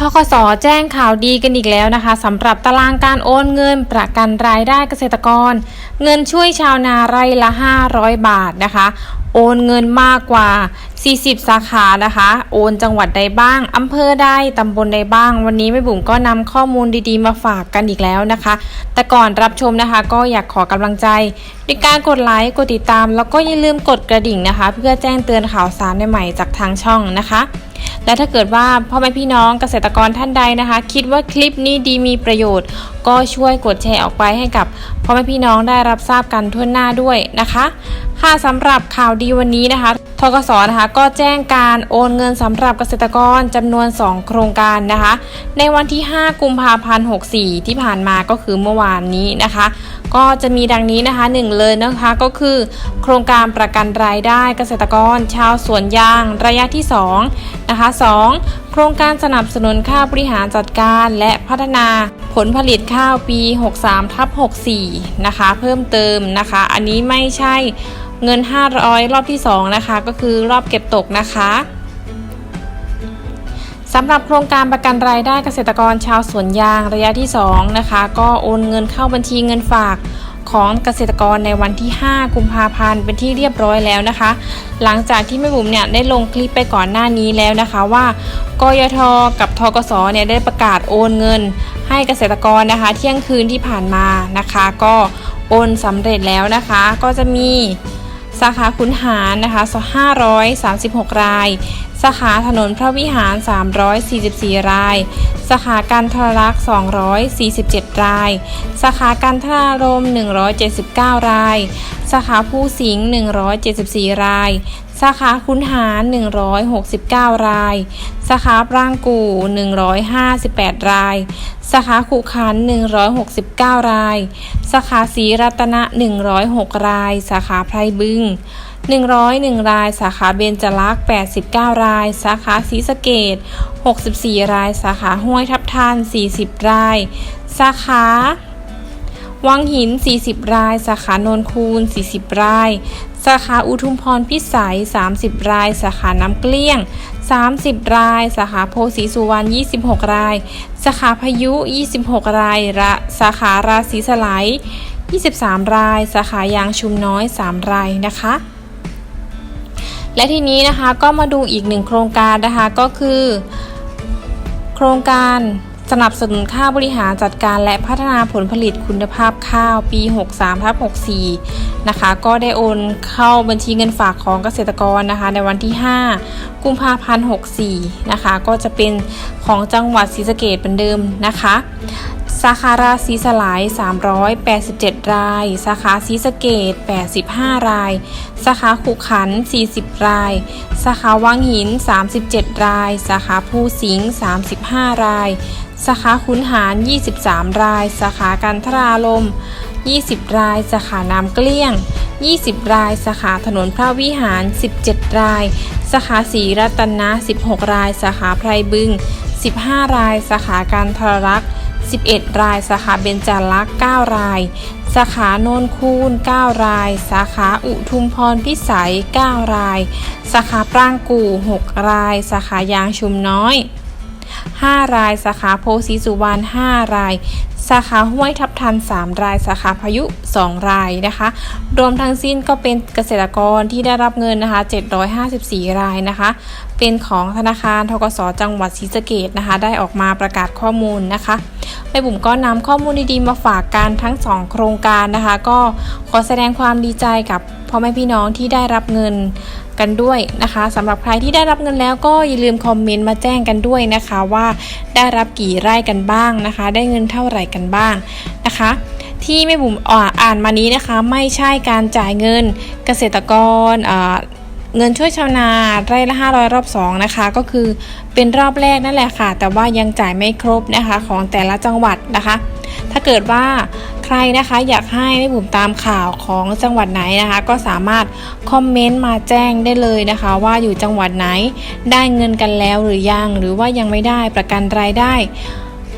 ทกสแจ้งข่าวดีกันอีกแล้วนะคะสำหรับตารางการโอนเงินประกันรายได้เกษตรกร เงินช่วยชาวนาไร่ละ 500 บาทนะคะ โอนเงินมากกว่า 40 สาขานะคะ โอนจังหวัดใดบ้างอำเภอใดตำบลใดบ้าง วันนี้แม่บุ๋มก็นำข้อมูลดีๆมาฝากกันอีกแล้วนะคะ แต่ก่อนรับชมนะคะ ก็อยากขอกำลังใจด้วยการกดไลค์กดติดตาม แล้วก็อย่าลืมกดกระดิ่งนะคะ เพื่อแจ้งเตือนข่าวสารใหม่ๆจากทางช่องนะคะ และถ้าเกิดว่าพ่อแม่พี่น้องเกษตรกรท่านใดนะคะ คิดว่าคลิปนี้ดีมีประโยชน์ ก็ช่วยกดแชร์ออกไปให้กับพ่อแม่พี่น้องได้รับทราบกันทั่วหน้าด้วยนะคะ ค่ะสำหรับข่าวดีวันนี้นะคะทกสนะคะก็แจ้งการโอนเงินสำหรับเกษตรกรจำนวน 2 โครงการนะคะ ในวันที่ 5 กุมภาพันธ์64 ที่ผ่านมาก็คือเมื่อวานนี้นะคะ ก็จะมีดังนี้นะคะหนึ่งเลยนะคะก็คือ โครงการประกันรายได้เกษตรกร ชาวสวนยางระยะที่2นะคะ 2. โครงการสนับสนุนค่าบริหารจัดการและพัฒนา ผลผลิตข้าวปี 63ทับ64 นะคะ เพิ่มเติมนะคะ อันนี้ไม่ใช่เงิน 500 รอบที่ 2 นะคะ ก็คือรอบเก็บตกนะคะสำหรับโครงการประกันรายได้เกษตรกรชาวสวนยางระยะที่ 2 นะคะ ก็โอนเงินเข้าบัญชีเงินฝากของเกษตรกรในวันที่ 5 กุมภาพันธ์เป็นที่เรียบร้อยแล้วนะคะ หลังจากที่แม่บุ๋มเนี่ยได้ลงคลิปไปก่อนหน้านี้แล้วนะคะว่ากยทกับทกสเนี่ยได้ประกาศโอนเงิน ให้เกษตรกรนะคะ เที่ยงคืนที่ผ่านมานะคะ ก็โอนสำเร็จแล้วนะคะ ก็จะมีสาขาขุนหารนะคะ 536 ราย สาขาถนนพระวิหาร 344 ราย สาขาการทรลักษ์ 247 ราย สาขาการทรารม 179 ราย สาขาผู้สิงห์ 174 ราย สาขาคุนหาร 169 ราย สาขาปรางกู่ 158 ราย สาขาขุขัน 169 ราย สาขาศรีรัตนะ 106 ราย สาขาไพรบึง 101 ราย สาขาเบญจลักษ์ 89 ราย สาขาศรีสะเกด64 ราย สาขาห้วยทับทัน40 ราย สาขา วังหิน 40 ราย สาขาโนนคูน 40 ราย สาขาอุทุมพรพิสัย 30 ราย สาขาน้ำเกลี้ยง 30 ราย สาขาโพสีสุวรรณ 26 ราย สาขาพายุ 26 รายระสาขาราศีสไลด์23 ราย สาขายางชุมน้อย 3 รายนะคะและทีนี้นะคะก็มาดูอีกหนึ่งโครงการนะคะก็คือ โครงการ สนับสนุนค่าบริหารจัดการและพัฒนาผลผลิตคุณภาพข้าวปี 63ทับ64 นะคะ ก็ได้โอนเข้าบัญชีเงินฝากของเกษตรกรนะคะ ในวันที่ 5 กุมภาพันธ์64 นะคะ ก็จะเป็นของจังหวัดศรีสะเกดเหมือนเดิมนะคะาขาราศีสลาย 387 ราย สาขาศรีสะเกด85 ราย สาขาขุขัน 40 ราย สาขาวังหิน 37 ราย สาขาภูสิงห์35 ราย สาขาขุนหาร 23 ราย สาขากันทราลม 20 ราย สาขาน้ำเกลี้ยง 20 ราย สาขาถนนพระวิหาร 17 ราย สาขาศรีรัตนะ 16 ราย สาขาไพรบึง 15 ราย สาขาการทรลักษ 11 ราย สาขาเบญจลักษ์9ราย สาขาโนนคูน 9 ราย สาขาอุทุมพรพิสัย 9 ราย สาขาปรางกู่ 6 ราย สาขายางชุมน้อย 5 ราย สาขาโพสีสุวรรณ 5 ราย สาขาห้วยทับทัน 3 ราย สาขาพายุ 2 รายนะคะ รวมทั้งสิ้นก็เป็นเกษตรกรที่ได้รับเงินนะคะ 754 รายนะคะ เป็นของธนาคารทกสจังหวัดศรีสะเกดนะคะ ได้ออกมาประกาศข้อมูลนะคะ บุ๋มก็นำข้อมูลดีๆมาฝากกันทั้ง 2 โครงการนะคะ ก็ขอแสดงความดีใจกับพ่อแม่พี่น้องที่ได้รับเงินกันด้วยนะคะสำหรับใครที่ได้รับเงินแล้วก็อย่าลืมคอมเมนต์มาแจ้งกันด้วยนะคะว่าได้รับกี่ไร่กันบ้างนะคะ ได้เงินเท่าไหร่กันบ้างนะคะ ที่แม่บุ๋มอ่าอ่านมานี้นะคะ ไม่ใช่การจ่ายเงินเกษตรกรอ่า เงินช่วยชาวนาไร่ละ 500 รอบ 2 นะคะ ก็คือเป็นรอบแรกนั่นแหละค่ะ แต่ว่ายังจ่ายไม่ครบนะคะของแต่ละจังหวัดนะคะ ถ้าเกิดว่าใครนะคะอยากให้แม่บุ๋มตามข่าวของจังหวัดไหนนะคะ ก็สามารถคอมเมนต์มาแจ้งได้เลยนะคะ ว่าอยู่จังหวัดไหนได้เงินกันแล้วหรือยังหรือว่ายังไม่ได้ประกันรายได้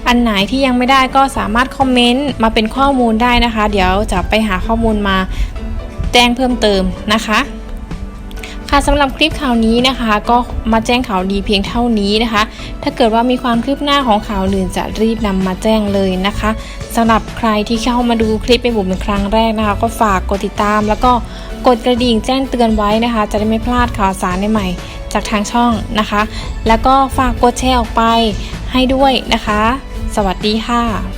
อันไหนที่ยังไม่ได้ก็สามารถคอมเมนต์มาเป็นข้อมูลได้นะคะ เดี๋ยวจะไปหาข้อมูลมาแจ้งเพิ่มเติมนะคะ ค่ะสำหรับคลิปข่าวนี้นะคะ ก็มาแจ้งข่าวดีเพียงเท่านี้นะคะ ถ้าเกิดว่ามีความคืบหน้าของข่าวอื่นจะรีบนำมาแจ้งเลยนะคะสำหรับใครที่เข้ามาดูคลิปเป็นบุ๋มเป็นครั้งแรกนะคะ ก็ฝากกดติดตาม แล้วก็กดกระดิ่งแจ้งเตือนไว้นะคะ จะได้ไม่พลาดข่าวสารใหม่ๆจากทางช่องนะคะ แล้วก็ฝากกดแชร์ออกไปให้ด้วยนะคะ สวัสดีค่ะ